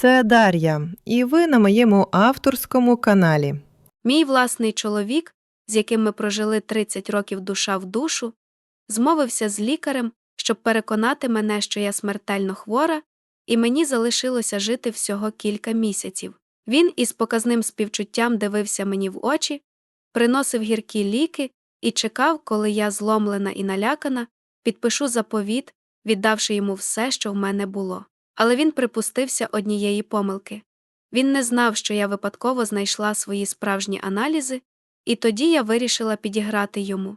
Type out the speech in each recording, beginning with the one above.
це Дар'я, і ви на моєму авторському каналі. Мій власний чоловік, з яким ми прожили 30 років душа в душу, змовився з лікарем, щоб переконати мене, що я смертельно хвора, і мені залишилося жити всього кілька місяців. Він із показним співчуттям дивився мені в очі, приносив гіркі ліки і чекав, коли я, зломлена і налякана, підпишу заповіт, віддавши йому все, що в мене було. Але він припустився однієї помилки. Він не знав, що я випадково знайшла свої справжні аналізи, і тоді я вирішила підіграти йому.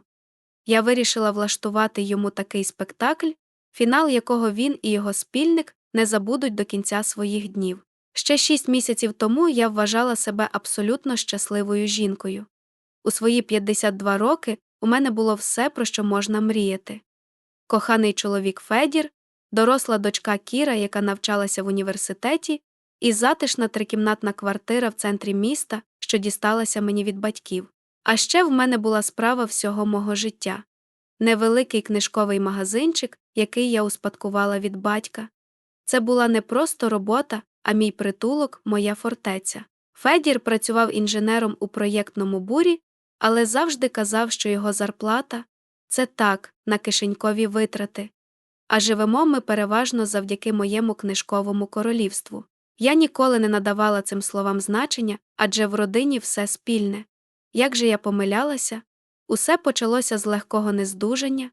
Я вирішила влаштувати йому такий спектакль, фінал якого він і його спільник не забудуть до кінця своїх днів. Ще шість місяців тому я вважала себе абсолютно щасливою жінкою. У свої 52 роки у мене було все, про що можна мріяти. Коханий чоловік Федір, доросла дочка Кіра, яка навчалася в університеті, і затишна трикімнатна квартира в центрі міста, що дісталася мені від батьків. А ще в мене була справа всього мого життя невеликий книжковий магазинчик, який я успадкувала від батька. Це була не просто робота, а мій притулок, моя фортеця. Федір працював інженером у проєктному бурі, але завжди казав, що його зарплата це так, на кишенькові витрати. А живемо ми переважно завдяки моєму книжковому королівству. Я ніколи не надавала цим словам значення, адже в родині все спільне. Як же я помилялася? Усе почалося з легкого нездужання,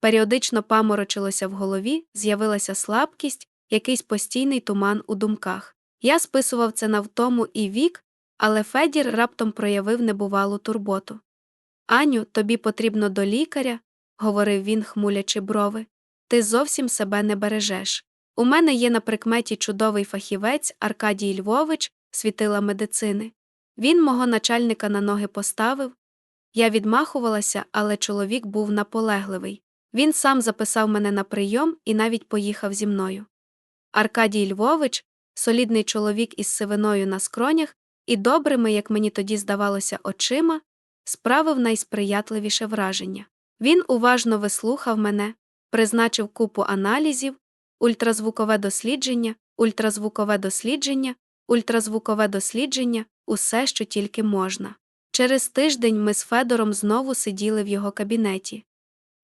періодично паморочилося в голові, з'явилася слабкість, якийсь постійний туман у думках. Я списував це на втому і вік, але Федір раптом проявив небувалу турботу. Аню, тобі потрібно до лікаря, говорив він, хмулячи брови. Ти зовсім себе не бережеш. У мене є на прикметі чудовий фахівець Аркадій Львович, світила медицини. Він мого начальника на ноги поставив. Я відмахувалася, але чоловік був наполегливий. Він сам записав мене на прийом і навіть поїхав зі мною. Аркадій Львович, солідний чоловік із сивиною на скронях і добрими, як мені тоді здавалося, очима, справив найсприятливіше враження. Він уважно вислухав мене, призначив купу аналізів, ультразвукове дослідження, ультразвукове дослідження, ультразвукове дослідження, усе, що тільки можна. Через тиждень ми з Федором знову сиділи в його кабінеті.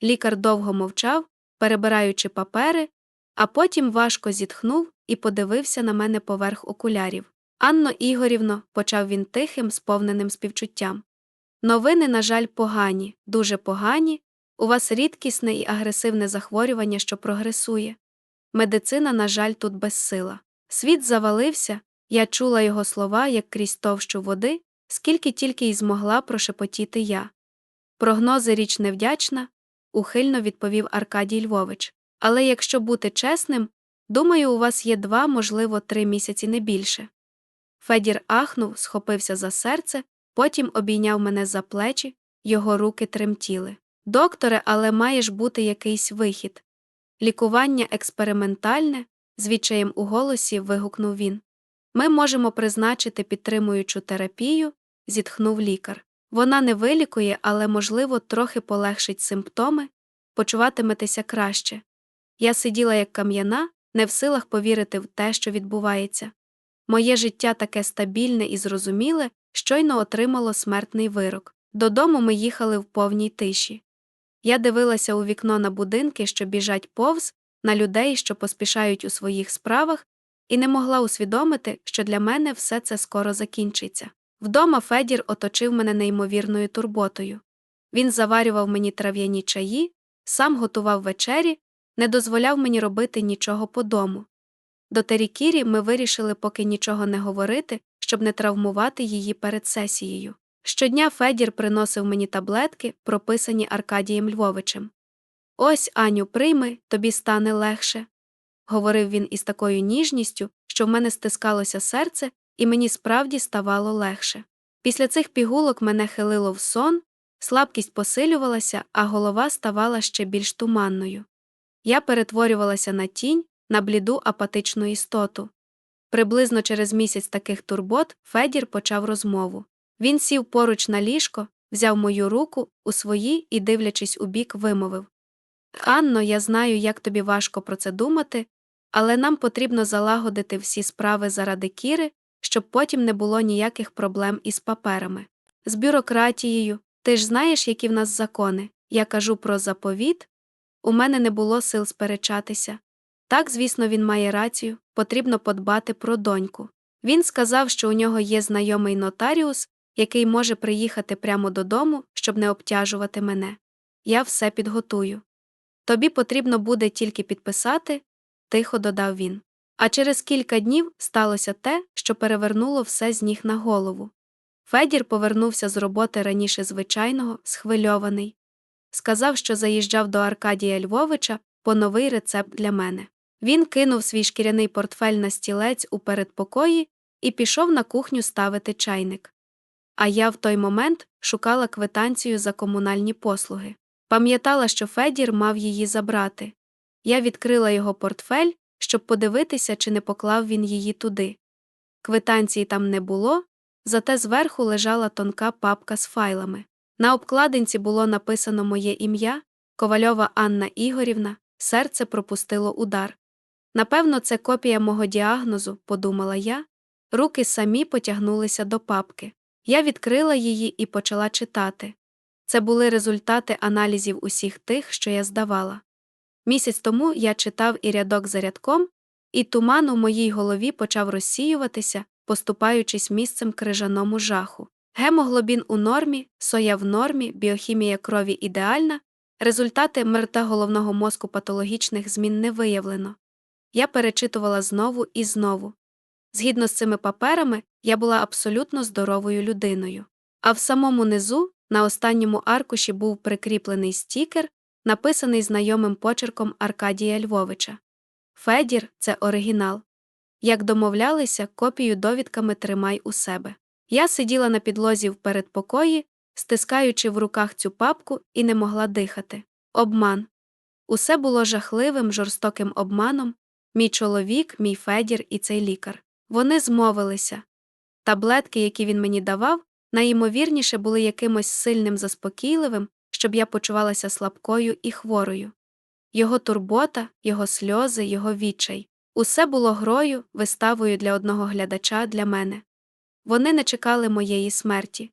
Лікар довго мовчав, перебираючи папери, а потім важко зітхнув і подивився на мене поверх окулярів. Анно Ігорівно, почав він тихим, сповненим співчуттям. Новини, на жаль, погані, дуже погані. У вас рідкісне і агресивне захворювання, що прогресує. Медицина, на жаль, тут безсила. Світ завалився, я чула його слова, як крізь товщу води, скільки тільки й змогла прошепотіти я. Прогнози річ невдячна, ухильно відповів Аркадій Львович. Але якщо бути чесним, думаю, у вас є два, можливо, три місяці не більше. Федір ахнув, схопився за серце, потім обійняв мене за плечі, його руки тремтіли. Докторе, але має ж бути якийсь вихід. Лікування експериментальне, з відчаєм у голосі вигукнув він. Ми можемо призначити підтримуючу терапію, зітхнув лікар. Вона не вилікує, але, можливо, трохи полегшить симптоми, почуватиметеся краще. Я сиділа як кам'яна, не в силах повірити в те, що відбувається. Моє життя таке стабільне і зрозуміле, щойно отримало смертний вирок. Додому ми їхали в повній тиші. Я дивилася у вікно на будинки, що біжать повз, на людей, що поспішають у своїх справах, і не могла усвідомити, що для мене все це скоро закінчиться. Вдома Федір оточив мене неймовірною турботою. Він заварював мені трав'яні чаї, сам готував вечері, не дозволяв мені робити нічого по дому. До Терікірі ми вирішили поки нічого не говорити, щоб не травмувати її перед сесією. Щодня Федір приносив мені таблетки, прописані Аркадієм Львовичем. Ось, Аню, прийми, тобі стане легше. говорив він із такою ніжністю, що в мене стискалося серце, і мені справді ставало легше. Після цих пігулок мене хилило в сон, слабкість посилювалася, а голова ставала ще більш туманною. Я перетворювалася на тінь, на бліду апатичну істоту. Приблизно через місяць таких турбот Федір почав розмову. Він сів поруч на ліжко, взяв мою руку у свої і, дивлячись у бік, вимовив Анно, я знаю, як тобі важко про це думати, Але нам потрібно залагодити всі справи заради Кіри, щоб потім не було ніяких проблем із паперами. З бюрократією, ти ж знаєш, які в нас закони. Я кажу про заповіт. У мене не було сил сперечатися. Так, звісно, він має рацію, потрібно подбати про доньку. Він сказав, що у нього є знайомий нотаріус, який може приїхати прямо додому, щоб не обтяжувати мене. Я все підготую. Тобі потрібно буде тільки підписати, тихо додав він. А через кілька днів сталося те, що перевернуло все з ніг на голову. Федір повернувся з роботи раніше звичайного, схвильований. Сказав, що заїжджав до Аркадія Львовича по новий рецепт для мене. Він кинув свій шкіряний портфель на стілець у передпокої і пішов на кухню ставити чайник. А я в той момент шукала квитанцію за комунальні послуги. Пам'ятала, що Федір мав її забрати. Я відкрила його портфель, щоб подивитися, чи не поклав він її туди. Квитанції там не було, зате зверху лежала тонка папка з файлами. На обкладинці було написано моє ім'я Ковальова Анна Ігорівна, серце пропустило удар. Напевно, це копія мого діагнозу, подумала я. Руки самі потягнулися до папки. Я відкрила її і почала читати. Це були результати аналізів усіх тих, що я здавала. Місяць тому я читав і рядок за рядком, і туман у моїй голові почав розсіюватися, поступаючись місцем крижаному жаху. Гемоглобін у нормі, соя в нормі, біохімія крові ідеальна, результати МРТ головного мозку патологічних змін не виявлено. Я перечитувала знову і знову. Згідно з цими паперами, я була абсолютно здоровою людиною. А в самому низу, на останньому аркуші, був прикріплений стікер, написаний знайомим почерком Аркадія Львовича. Федір це оригінал. Як домовлялися, копію довідками тримай у себе. Я сиділа на підлозі в передпокої, стискаючи в руках цю папку і не могла дихати. Обман. Усе було жахливим, жорстоким обманом. Мій чоловік, мій Федір і цей лікар. Вони змовилися. Таблетки, які він мені давав, найімовірніше були якимось сильним заспокійливим, щоб я почувалася слабкою і хворою. Його турбота, його сльози, його відчай усе було грою, виставою для одного глядача для мене. Вони не чекали моєї смерті.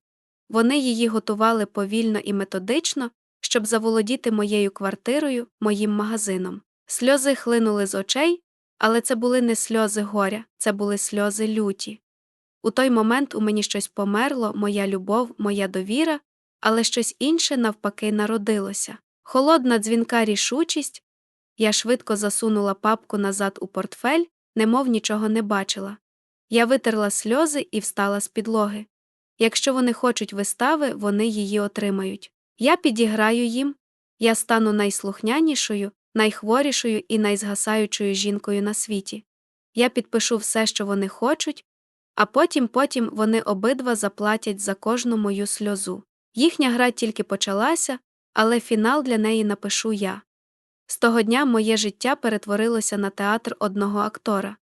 Вони її готували повільно і методично, щоб заволодіти моєю квартирою, моїм магазином. Сльози хлинули з очей, але це були не сльози горя, це були сльози люті. У той момент у мені щось померло, моя любов, моя довіра, але щось інше навпаки народилося. Холодна дзвінка рішучість. Я швидко засунула папку назад у портфель, немов нічого не бачила. Я витерла сльози і встала з підлоги. Якщо вони хочуть вистави, вони її отримають. Я підіграю їм, я стану найслухнянішою, найхворішою і найзгасаючою жінкою на світі. Я підпишу все, що вони хочуть, а потім потім вони обидва заплатять за кожну мою сльозу. Їхня гра тільки почалася, але фінал для неї напишу я. З того дня моє життя перетворилося на театр одного актора.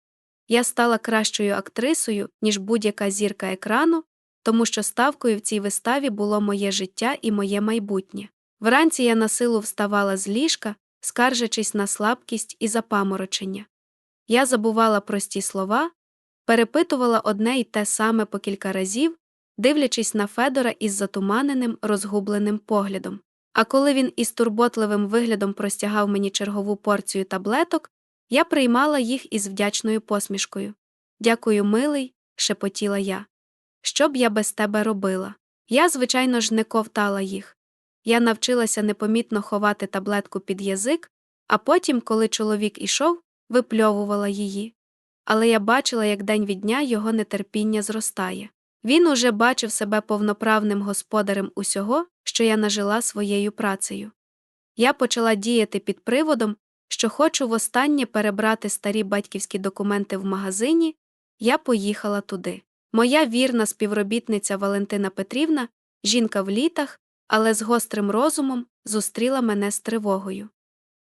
Я стала кращою актрисою, ніж будь-яка зірка екрану, тому що ставкою в цій виставі було моє життя і моє майбутнє. Вранці я на силу вставала з ліжка, скаржачись на слабкість і запаморочення. Я забувала прості слова, перепитувала одне й те саме по кілька разів, дивлячись на Федора із затуманеним, розгубленим поглядом. А коли він із турботливим виглядом простягав мені чергову порцію таблеток, я приймала їх із вдячною посмішкою. Дякую, милий, шепотіла я. Що б я без тебе робила? Я, звичайно ж, не ковтала їх. Я навчилася непомітно ховати таблетку під язик, а потім, коли чоловік ішов, випльовувала її. Але я бачила, як день від дня його нетерпіння зростає. Він уже бачив себе повноправним господарем усього, що я нажила своєю працею. Я почала діяти під приводом, що хочу востаннє перебрати старі батьківські документи в магазині, я поїхала туди. Моя вірна співробітниця Валентина Петрівна, жінка в літах, але з гострим розумом, зустріла мене з тривогою.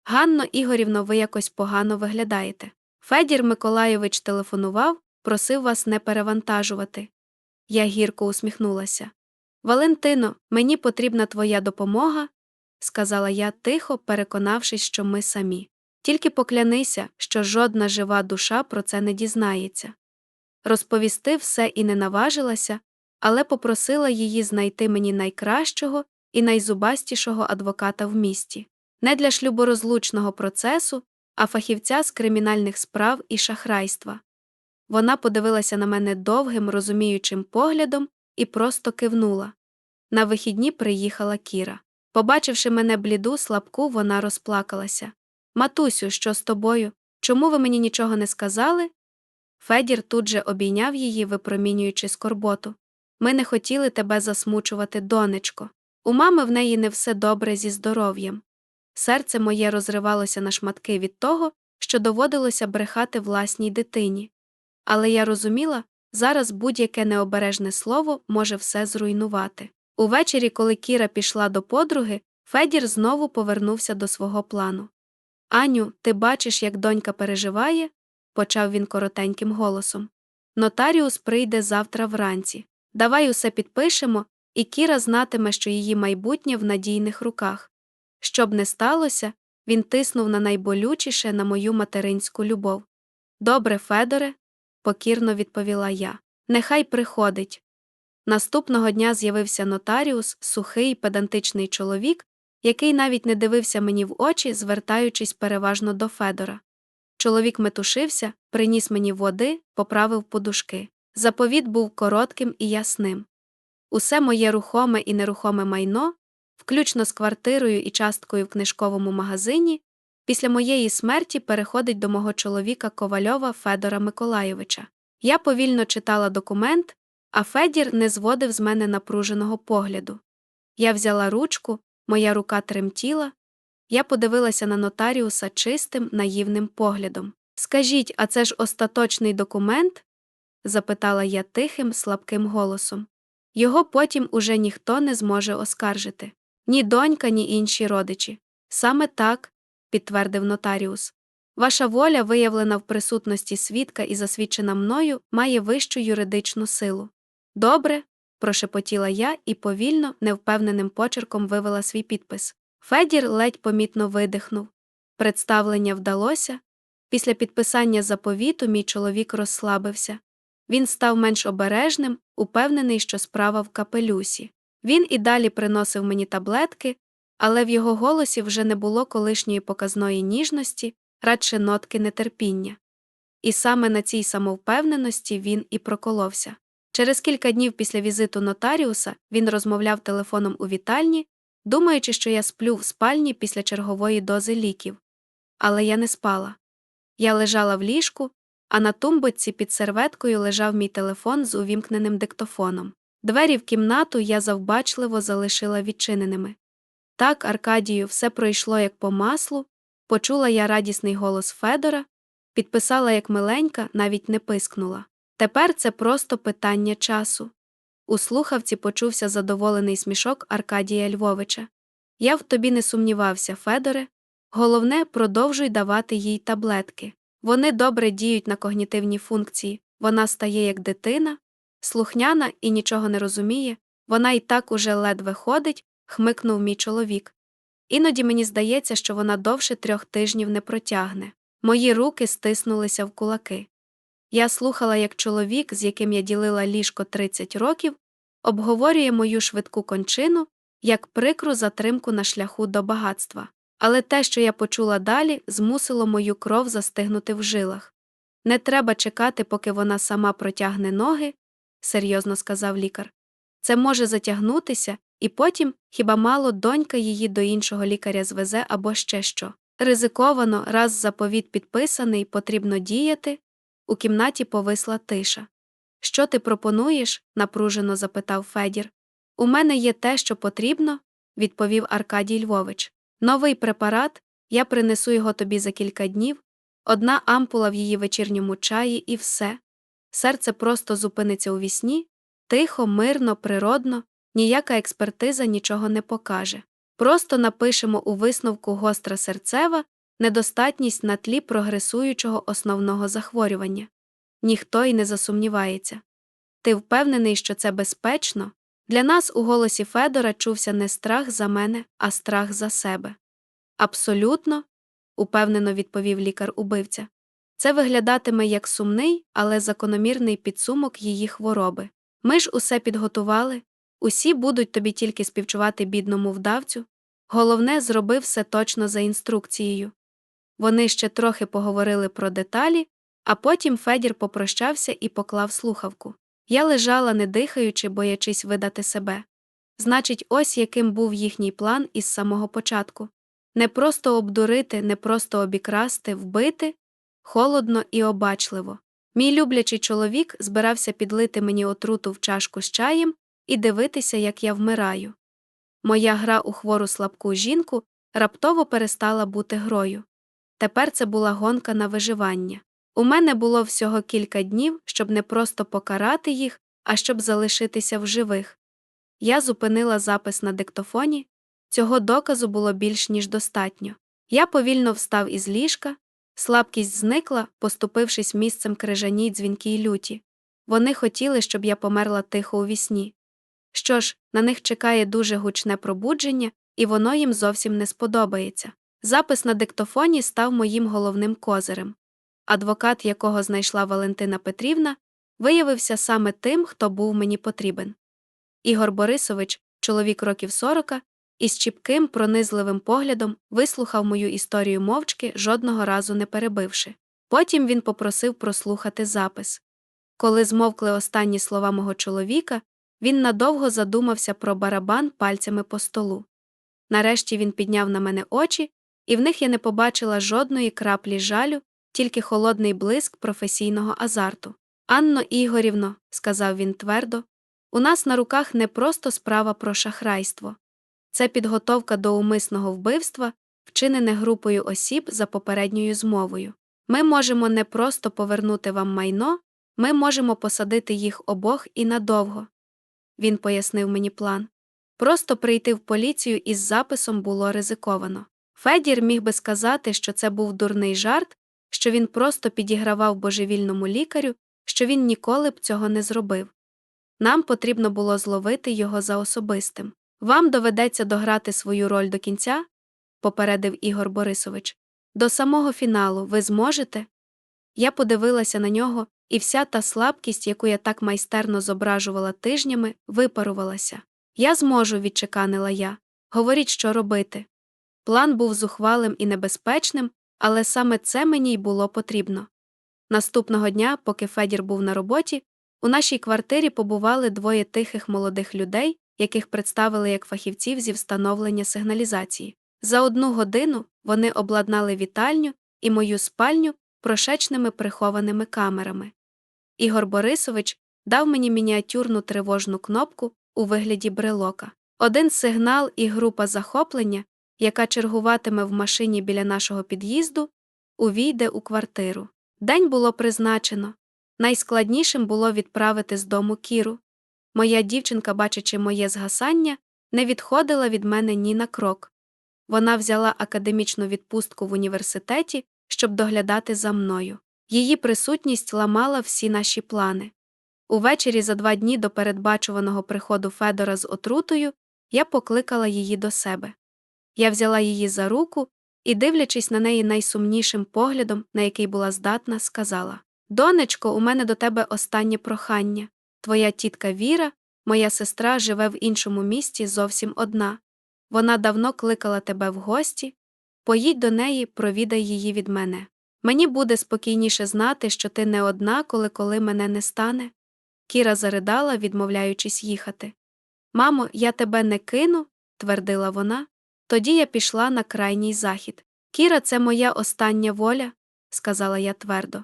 Ганно Ігорівно, ви якось погано виглядаєте. Федір Миколайович телефонував, просив вас не перевантажувати. Я гірко усміхнулася. Валентино, мені потрібна твоя допомога, сказала я тихо, переконавшись, що ми самі. Тільки поклянися, що жодна жива душа про це не дізнається. Розповісти все і не наважилася, але попросила її знайти мені найкращого і найзубастішого адвоката в місті, не для шлюборозлучного процесу, а фахівця з кримінальних справ і шахрайства. Вона подивилася на мене довгим, розуміючим поглядом і просто кивнула. На вихідні приїхала Кіра. Побачивши мене бліду, слабку, вона розплакалася. Матусю, що з тобою? Чому ви мені нічого не сказали? Федір тут же обійняв її, випромінюючи скорботу. Ми не хотіли тебе засмучувати, донечко. У мами в неї не все добре зі здоров'ям. Серце моє розривалося на шматки від того, що доводилося брехати власній дитині. Але я розуміла, зараз будь-яке необережне слово може все зруйнувати. Увечері, коли Кіра пішла до подруги, Федір знову повернувся до свого плану. Аню, ти бачиш, як донька переживає? почав він коротеньким голосом. Нотаріус прийде завтра вранці. Давай усе підпишемо, і Кіра знатиме, що її майбутнє в надійних руках. Щоб не сталося, він тиснув на найболючіше на мою материнську любов. Добре, Федоре, покірно відповіла я. Нехай приходить. Наступного дня з'явився нотаріус, сухий, педантичний чоловік, який навіть не дивився мені в очі, звертаючись переважно до Федора. Чоловік метушився, приніс мені води, поправив подушки. Заповіт був коротким і ясним. Усе моє рухоме і нерухоме майно, включно з квартирою і часткою в книжковому магазині, після моєї смерті переходить до мого чоловіка Ковальова Федора Миколайовича. Я повільно читала документ, а Федір не зводив з мене напруженого погляду. Я взяла ручку, моя рука тремтіла, я подивилася на нотаріуса чистим, наївним поглядом. Скажіть, а це ж остаточний документ? Запитала я тихим, слабким голосом. Його потім уже ніхто не зможе оскаржити ні донька, ні інші родичі. Саме так, підтвердив нотаріус. Ваша воля, виявлена в присутності свідка і засвідчена мною, має вищу юридичну силу. Добре, прошепотіла я і повільно, невпевненим почерком вивела свій підпис. Федір ледь помітно видихнув. Представлення вдалося. Після підписання заповіту мій чоловік розслабився. Він став менш обережним, упевнений, що справа в капелюсі. Він і далі приносив мені таблетки, але в його голосі вже не було колишньої показної ніжності, радше нотки нетерпіння. І саме на цій самовпевненості він і проколовся. Через кілька днів після візиту нотаріуса він розмовляв телефоном у вітальні, думаючи, що я сплю в спальні після чергової дози ліків. Але я не спала. Я лежала в ліжку, а на тумбочці під серветкою лежав мій телефон з увімкненим диктофоном. Двері в кімнату я завбачливо залишила відчиненими. Так, Аркадію, все пройшло як по маслу, почула я радісний голос Федора, підписала як миленька, навіть не пискнула. Тепер це просто питання часу. У слухавці почувся задоволений смішок Аркадія Львовича. Я в тобі не сумнівався, Федоре. Головне, продовжуй давати їй таблетки. Вони добре діють на когнітивні функції, вона стає як дитина, слухняна і нічого не розуміє, вона і так уже ледве ходить, хмикнув мій чоловік. Іноді мені здається, що вона довше трьох тижнів не протягне. Мої руки стиснулися в кулаки. Я слухала, як чоловік, з яким я ділила ліжко 30 років, обговорює мою швидку кончину як прикру затримку на шляху до багатства. Але те, що я почула далі, змусило мою кров застигнути в жилах. Не треба чекати, поки вона сама протягне ноги, серйозно сказав лікар. Це може затягнутися, і потім хіба мало донька її до іншого лікаря звезе або ще що. Ризиковано, раз заповіт підписаний, потрібно діяти. У кімнаті повисла тиша. Що ти пропонуєш? напружено запитав Федір. У мене є те, що потрібно, відповів Аркадій Львович. Новий препарат, я принесу його тобі за кілька днів, одна ампула в її вечірньому чаї і все. Серце просто зупиниться у вісні, тихо, мирно, природно, ніяка експертиза нічого не покаже. Просто напишемо у висновку гостра серцева недостатність на тлі прогресуючого основного захворювання. Ніхто й не засумнівається. Ти впевнений, що це безпечно? Для нас у голосі Федора чувся не страх за мене, а страх за себе. Абсолютно, упевнено відповів лікар убивця. Це виглядатиме як сумний, але закономірний підсумок її хвороби. Ми ж усе підготували, усі будуть тобі тільки співчувати бідному вдавцю. Головне, зроби все точно за інструкцією. Вони ще трохи поговорили про деталі, а потім Федір попрощався і поклав слухавку. Я лежала, не дихаючи, боячись видати себе. Значить, ось яким був їхній план із самого початку не просто обдурити, не просто обікрасти, вбити холодно і обачливо. Мій люблячий чоловік збирався підлити мені отруту в чашку з чаєм і дивитися, як я вмираю. Моя гра у хвору слабку жінку раптово перестала бути грою. Тепер це була гонка на виживання. У мене було всього кілька днів, щоб не просто покарати їх, а щоб залишитися в живих. Я зупинила запис на диктофоні, цього доказу було більш ніж достатньо. Я повільно встав із ліжка, слабкість зникла, поступившись місцем крижаній дзвінкій люті. Вони хотіли, щоб я померла тихо у вісні. Що ж, на них чекає дуже гучне пробудження, і воно їм зовсім не сподобається. Запис на диктофоні став моїм головним козирем. Адвокат, якого знайшла Валентина Петрівна, виявився саме тим, хто був мені потрібен. Ігор Борисович, чоловік років сорока, із чіпким, пронизливим поглядом вислухав мою історію мовчки, жодного разу не перебивши. Потім він попросив прослухати запис. Коли змовкли останні слова мого чоловіка, він надовго задумався про барабан пальцями по столу. Нарешті він підняв на мене очі, і в них я не побачила жодної краплі жалю, тільки холодний блиск професійного азарту. Анно Ігорівно, сказав він твердо, у нас на руках не просто справа про шахрайство. Це підготовка до умисного вбивства, вчинене групою осіб за попередньою змовою. Ми можемо не просто повернути вам майно, ми можемо посадити їх обох і надовго. Він пояснив мені план. Просто прийти в поліцію із записом було ризиковано. Федір міг би сказати, що це був дурний жарт, що він просто підігравав божевільному лікарю, що він ніколи б цього не зробив. Нам потрібно було зловити його за особистим. Вам доведеться дограти свою роль до кінця, попередив Ігор Борисович. До самого фіналу ви зможете? Я подивилася на нього, і вся та слабкість, яку я так майстерно зображувала тижнями, випарувалася. Я зможу, відчеканила я. Говоріть, що робити. План був зухвалим і небезпечним, але саме це мені й було потрібно. Наступного дня, поки Федір був на роботі, у нашій квартирі побували двоє тихих молодих людей, яких представили як фахівців зі встановлення сигналізації. За одну годину вони обладнали вітальню і мою спальню прошечними прихованими камерами. Ігор Борисович дав мені мініатюрну тривожну кнопку у вигляді брелока. Один сигнал і група захоплення, яка чергуватиме в машині біля нашого під'їзду, увійде у квартиру. День було призначено. Найскладнішим було відправити з дому Кіру. Моя дівчинка, бачачи моє згасання, не відходила від мене ні на крок. Вона взяла академічну відпустку в університеті, щоб доглядати за мною. Її присутність ламала всі наші плани. Увечері за два дні до передбачуваного приходу Федора з отрутою я покликала її до себе. Я взяла її за руку і, дивлячись на неї найсумнішим поглядом, на який була здатна, сказала Донечко, у мене до тебе останнє прохання. Твоя тітка Віра, моя сестра, живе в іншому місті зовсім одна. Вона давно кликала тебе в гості. Поїдь до неї, провідай її від мене. Мені буде спокійніше знати, що ти не одна, коли коли мене не стане. Кіра заридала, відмовляючись їхати. Мамо, я тебе не кину, твердила вона. Тоді я пішла на крайній захід. Кіра, це моя остання воля, сказала я твердо.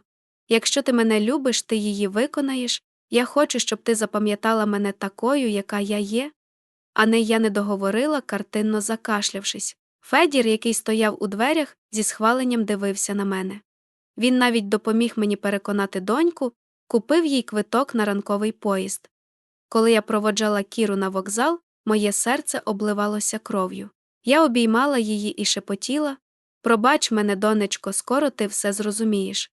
Якщо ти мене любиш, ти її виконаєш. Я хочу, щоб ти запам'ятала мене такою, яка я є. А не я не договорила, картинно закашлявшись. Федір, який стояв у дверях, зі схваленням дивився на мене. Він навіть допоміг мені переконати доньку, купив їй квиток на ранковий поїзд. Коли я проводжала Кіру на вокзал, моє серце обливалося кров'ю. Я обіймала її і шепотіла Пробач мене, донечко, скоро ти все зрозумієш.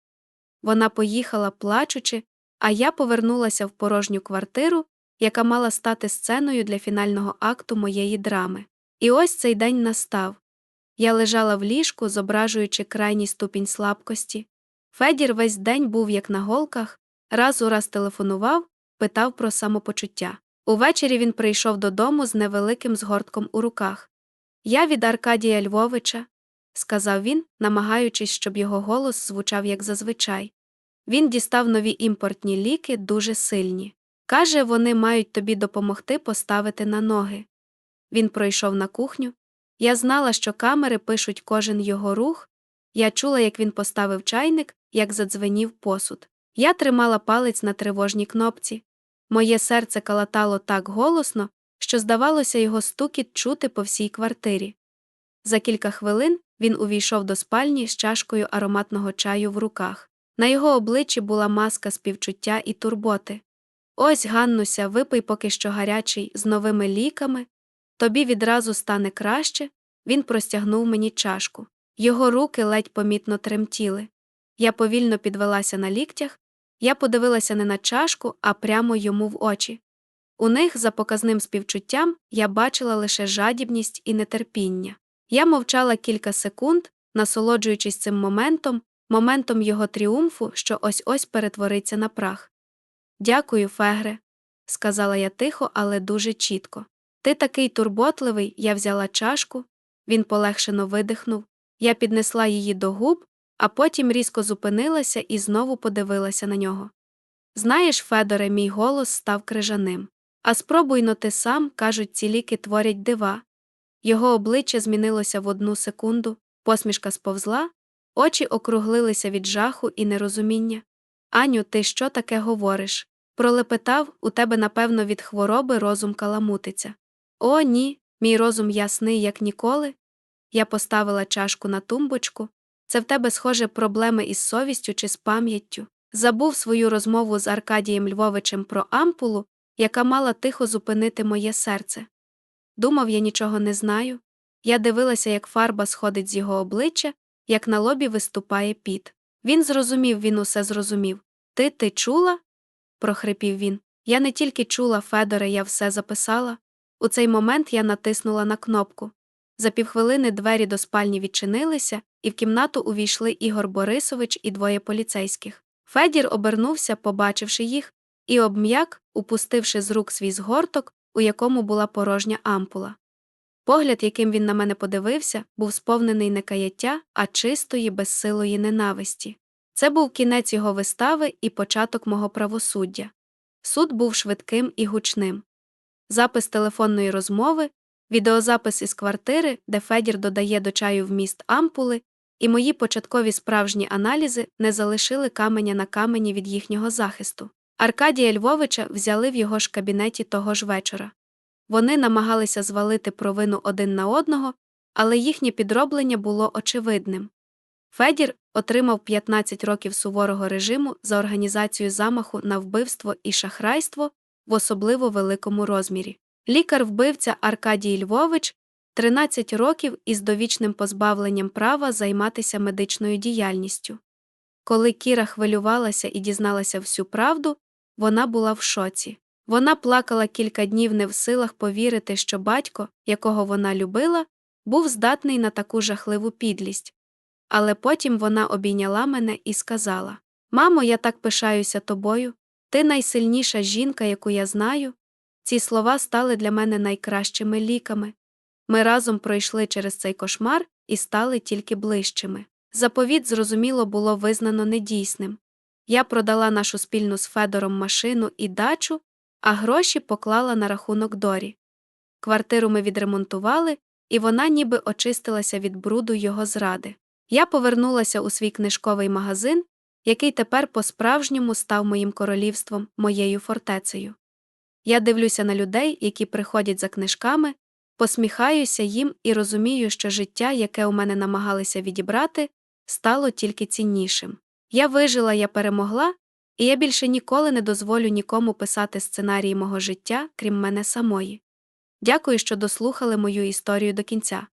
Вона поїхала, плачучи, а я повернулася в порожню квартиру, яка мала стати сценою для фінального акту моєї драми. І ось цей день настав. Я лежала в ліжку, зображуючи крайній ступінь слабкості. Федір весь день був як на голках, раз у раз телефонував, питав про самопочуття. Увечері він прийшов додому з невеликим згортком у руках. Я від Аркадія Львовича, сказав він, намагаючись, щоб його голос звучав як зазвичай. Він дістав нові імпортні ліки, дуже сильні. Каже, вони мають тобі допомогти поставити на ноги. Він пройшов на кухню. Я знала, що камери пишуть кожен його рух. Я чула, як він поставив чайник, як задзвенів посуд. Я тримала палець на тривожній кнопці. Моє серце калатало так голосно, що, здавалося, його стукіт чути по всій квартирі. За кілька хвилин він увійшов до спальні з чашкою ароматного чаю в руках. На його обличчі була маска співчуття і турботи. Ось, Ганнуся, випий поки що гарячий з новими ліками. Тобі відразу стане краще. Він простягнув мені чашку. Його руки ледь помітно тремтіли. Я повільно підвелася на ліктях. Я подивилася не на чашку, а прямо йому в очі. У них, за показним співчуттям, я бачила лише жадібність і нетерпіння. Я мовчала кілька секунд, насолоджуючись цим моментом, моментом його тріумфу, що ось ось перетвориться на прах. Дякую, Фегре, сказала я тихо, але дуже чітко. Ти такий турботливий, я взяла чашку, він полегшено видихнув. Я піднесла її до губ, а потім різко зупинилася і знову подивилася на нього. Знаєш, Федоре, мій голос став крижаним. А спробуйно ти сам, кажуть, ці ліки творять дива. Його обличчя змінилося в одну секунду, посмішка сповзла, очі округлилися від жаху і нерозуміння. Аню, ти що таке говориш? Пролепетав, у тебе, напевно, від хвороби розум каламутиться. О, ні, мій розум ясний, як ніколи. Я поставила чашку на тумбочку. Це в тебе, схоже, проблеми із совістю чи з пам'яттю. Забув свою розмову з Аркадієм Львовичем про ампулу, яка мала тихо зупинити моє серце. Думав, я нічого не знаю. Я дивилася, як фарба сходить з його обличчя, як на лобі виступає піт. Він зрозумів, він усе зрозумів. Ти ти чула? прохрипів він. Я не тільки чула, Федоре, я все записала. У цей момент я натиснула на кнопку. За півхвилини двері до спальні відчинилися, і в кімнату увійшли Ігор Борисович і двоє поліцейських. Федір обернувся, побачивши їх, і обм'як, упустивши з рук свій згорток, у якому була порожня ампула. Погляд, яким він на мене подивився, був сповнений не каяття, а чистої, безсилої ненависті. Це був кінець його вистави і початок мого правосуддя. Суд був швидким і гучним. Запис телефонної розмови, відеозапис із квартири, де Федір додає до чаю вміст ампули, і мої початкові справжні аналізи не залишили каменя на камені від їхнього захисту. Аркадія Львовича взяли в його ж кабінеті того ж вечора. Вони намагалися звалити провину один на одного, але їхнє підроблення було очевидним. Федір отримав 15 років суворого режиму за організацію замаху на вбивство і шахрайство в особливо великому розмірі. Лікар-вбивця Аркадій Львович 13 років із довічним позбавленням права займатися медичною діяльністю. Коли Кіра хвилювалася і дізналася всю правду, вона була в шоці. Вона плакала кілька днів не в силах повірити, що батько, якого вона любила, був здатний на таку жахливу підлість. Але потім вона обійняла мене і сказала Мамо, я так пишаюся тобою, ти найсильніша жінка, яку я знаю. Ці слова стали для мене найкращими ліками. Ми разом пройшли через цей кошмар і стали тільки ближчими. Заповіт, зрозуміло, було визнано недійсним. Я продала нашу спільну з Федором машину і дачу, а гроші поклала на рахунок Дорі. Квартиру ми відремонтували, і вона ніби очистилася від бруду його зради. Я повернулася у свій книжковий магазин, який тепер по-справжньому став моїм королівством, моєю фортецею. Я дивлюся на людей, які приходять за книжками, посміхаюся їм і розумію, що життя, яке у мене намагалися відібрати, стало тільки ціннішим. Я вижила, я перемогла, і я більше ніколи не дозволю нікому писати сценарії мого життя, крім мене самої. Дякую, що дослухали мою історію до кінця.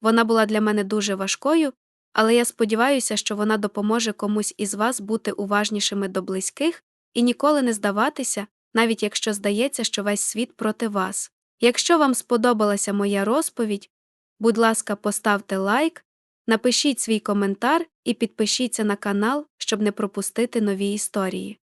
Вона була для мене дуже важкою, але я сподіваюся, що вона допоможе комусь із вас бути уважнішими до близьких і ніколи не здаватися, навіть якщо здається, що весь світ проти вас. Якщо вам сподобалася моя розповідь, Будь ласка, поставте лайк, напишіть свій коментар і підпишіться на канал, щоб не пропустити нові історії.